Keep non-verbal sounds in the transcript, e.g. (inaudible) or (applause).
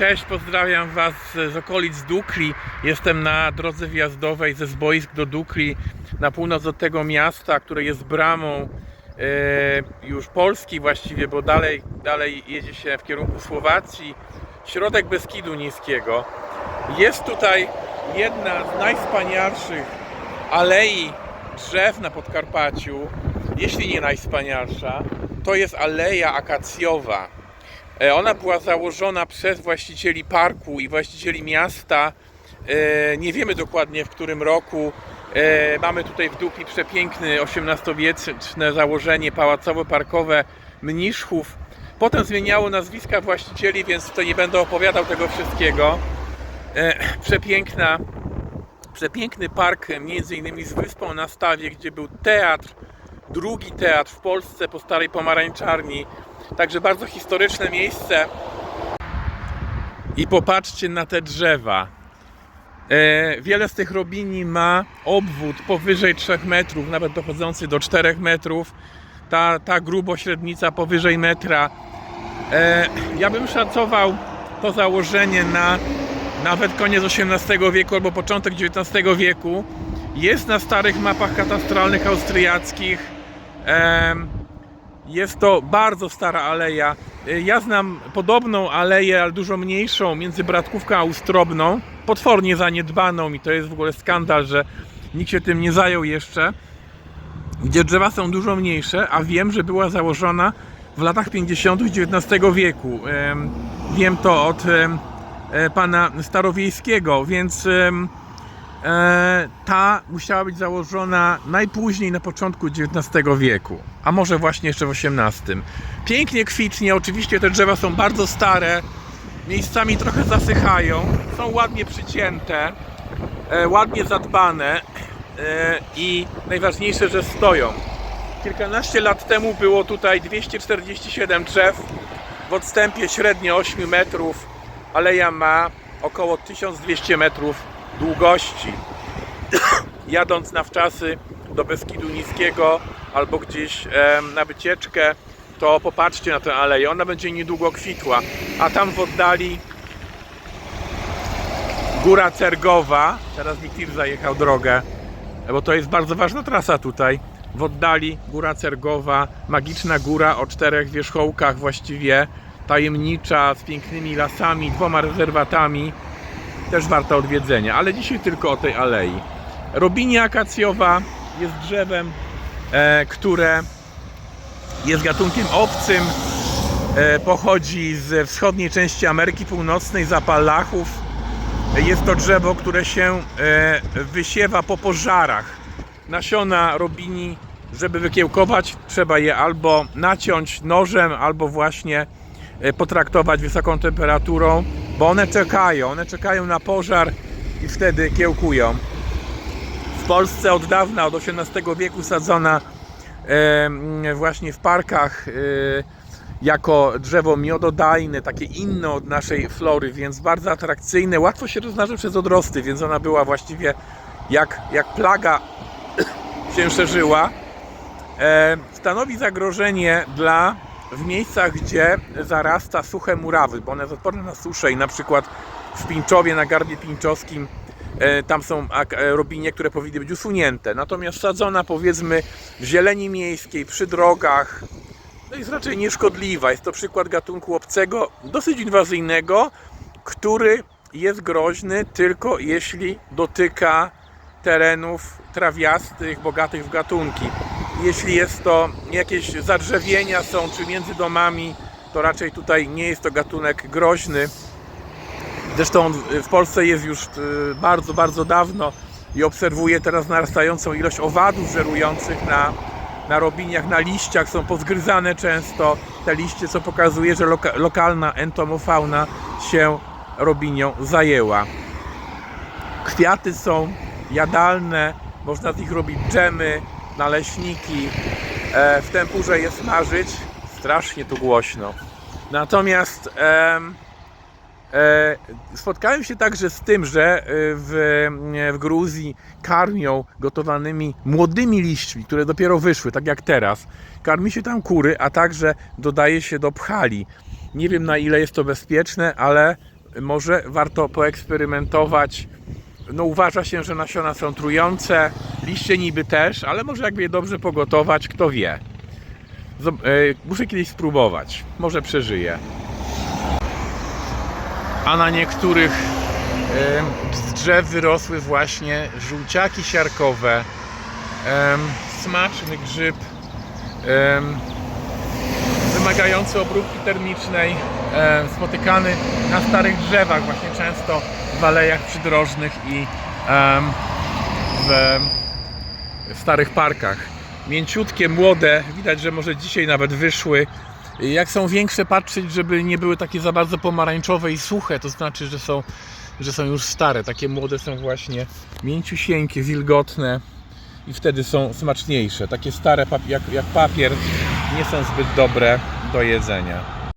Cześć, pozdrawiam Was z okolic Dukli. Jestem na drodze wjazdowej ze Zboisk do Dukli, na północ od tego miasta, które jest bramą e, już Polski właściwie, bo dalej, dalej jedzie się w kierunku Słowacji. Środek Beskidu Niskiego. Jest tutaj jedna z najwspanialszych alei drzew na Podkarpaciu, jeśli nie najwspanialsza. To jest aleja akacjowa. E, Ona była założona przez właścicieli parku i właścicieli miasta. E, Nie wiemy dokładnie w którym roku. E, Mamy tutaj w Dukli przepiękne XVIII-wieczne założenie pałacowo-parkowe Mniszchów. Potem zmieniało nazwiska właścicieli, więc tutaj nie będę opowiadał tego wszystkiego. Przepiękna, przepiękny park, między innymi z wyspą na Stawie, gdzie był teatr, drugi teatr w Polsce po starej pomarańczarni. Także bardzo historyczne miejsce. I popatrzcie na te drzewa. E, wiele z tych robini ma obwód powyżej 3 metrów, nawet dochodzący do 4 metrów. Ta, ta grubośrednica powyżej metra. E, ja bym szacował to założenie na nawet koniec XVIII wieku albo początek XIX wieku. Jest na starych mapach katastralnych austriackich. Jest to bardzo stara aleja. Y, Ja znam podobną aleję, ale dużo mniejszą, między Bratkówką a Ustrobną. Potwornie zaniedbaną i to jest w ogóle skandal, że nikt się tym nie zajął jeszcze. Gdzie drzewa są dużo mniejsze, a wiem, że była założona w latach 50. XIX wieku. Em, Wiem to od e, pana Starowiejskiego, więc e, ta musiała być założona najpóźniej na początku XIX wieku, a może właśnie jeszcze w XVIII. Pięknie kwitnie, oczywiście te drzewa są bardzo stare, miejscami trochę zasychają, są ładnie przycięte, e, ładnie zadbane e, i najważniejsze, że stoją. Kilkanaście lat temu było tutaj 247 drzew w odstępie średnio 8 metrów. Aleja ma około 1200 metrów długości. (coughs) Jadąc na wczasy do Beskidu Niskiego albo gdzieś na wycieczkę, to popatrzcie na tę aleję. Ona będzie niedługo kwitła. A tam w oddali Góra Cergowa. Teraz mi tir zajechał drogę, bo to jest bardzo ważna trasa tutaj. W oddali Góra Cergowa, magiczna góra o czterech wierzchołkach właściwie, tajemnicza, z pięknymi lasami, dwoma rezerwatami. Też warta odwiedzenia, ale dzisiaj tylko o tej alei. Robinia akacjowa jest drzewem, e, które jest gatunkiem obcym. E, pochodzi ze wschodniej części Ameryki Północnej, z Apalachów. Jest to drzewo, które się e, wysiewa po pożarach. Nasiona robini, żeby wykiełkować, trzeba je albo naciąć nożem, albo właśnie potraktować wysoką temperaturą, bo one czekają, one czekają na pożar i wtedy kiełkują. W Polsce od dawna, od XVIII wieku sadzona e, właśnie w parkach e, jako drzewo miododajne, takie inne od naszej flory, więc bardzo atrakcyjne. Łatwo się rozmnaża przez odrosty, więc ona była właściwie jak, jak plaga (coughs) się szerzyła. E, stanowi zagrożenie dla w miejscach, gdzie zarasta suche murawy, bo one jest odporne na suszę i na przykład w Pińczowie, na garbie pińczowskim e, tam są e, robinie, które powinny być usunięte. Natomiast sadzona powiedzmy w zieleni miejskiej, przy drogach, no jest raczej nieszkodliwa. Jest to przykład gatunku obcego, dosyć inwazyjnego, który jest groźny tylko jeśli dotyka terenów trawiastych, bogatych w gatunki. Jeśli jest to jakieś zadrzewienia są, czy między domami, to raczej tutaj nie jest to gatunek groźny. Zresztą w Polsce jest już y, bardzo, bardzo dawno i obserwuję teraz narastającą ilość owadów żerujących na, na robiniach, na liściach. Są pozgryzane często te liście, co pokazuje, że loka, lokalna entomofauna się robinią zajęła. Kwiaty są jadalne, można z nich robić dżemy, naleśniki. E, w tempurze je smażyć. Strasznie tu głośno. Natomiast em, e, spotkałem się także z tym, że e, w, w Gruzji karmią gotowanymi młodymi liśćmi, które dopiero wyszły, tak jak teraz. Karmi się tam kury, a także dodaje się do pchali. Nie wiem na ile jest to bezpieczne, ale może warto poeksperymentować. No uważa się, że nasiona są trujące, liście niby też, ale może jakby je dobrze pogotować, kto wie. Zob- e, muszę kiedyś spróbować, może przeżyję. A na niektórych em, z drzew wyrosły właśnie żółciaki siarkowe. Smaczny grzyb. wymagający obróbki termicznej, spotykany na starych drzewach, właśnie często w alejach przydrożnych i w, w starych parkach. Mięciutkie, młode, widać, że może dzisiaj nawet wyszły. Jak są większe, patrzeć, żeby nie były takie za bardzo pomarańczowe i suche, to znaczy, że są, że są już stare. Takie młode są właśnie mięciusieńkie, wilgotne i wtedy są smaczniejsze. Takie stare, jak, jak papier, nie są zbyt dobre do jedzenia.